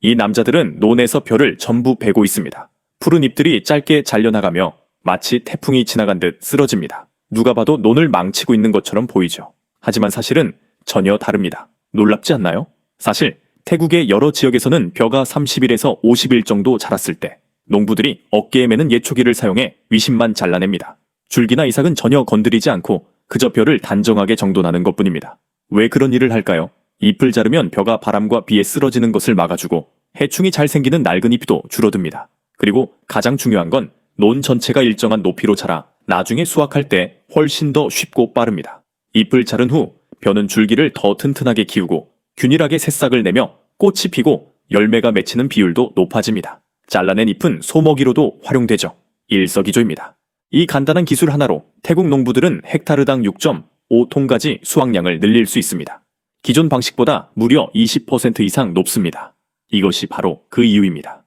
이 남자들은 논에서 벼를 전부 베고 있습니다. 푸른 잎들이 짧게 잘려나가며 마치 태풍이 지나간 듯 쓰러집니다. 누가 봐도 논을 망치고 있는 것처럼 보이죠. 하지만 사실은 전혀 다릅니다. 놀랍지 않나요? 사실 태국의 여러 지역에서는 벼가 30일에서 50일 정도 자랐을 때 농부들이 어깨에 매는 예초기를 사용해 위심만 잘라냅니다. 줄기나 이삭은 전혀 건드리지 않고 그저 벼를 단정하게 정돈하는 것뿐입니다. 왜 그런 일을 할까요? 잎을 자르면 벼가 바람과 비에 쓰러지는 것을 막아주고 해충이 잘 생기는 낡은 잎도 줄어듭니다. 그리고 가장 중요한 건 논 전체가 일정한 높이로 자라 나중에 수확할 때 훨씬 더 쉽고 빠릅니다. 잎을 자른 후 벼는 줄기를 더 튼튼하게 키우고 균일하게 새싹을 내며 꽃이 피고 열매가 맺히는 비율도 높아집니다. 잘라낸 잎은 소먹이로도 활용되죠. 일석이조입니다. 이 간단한 기술 하나로 태국 농부들은 헥타르당 6.5톤까지 수확량을 늘릴 수 있습니다. 기존 방식보다 무려 20% 이상 높습니다. 이것이 바로 그 이유입니다.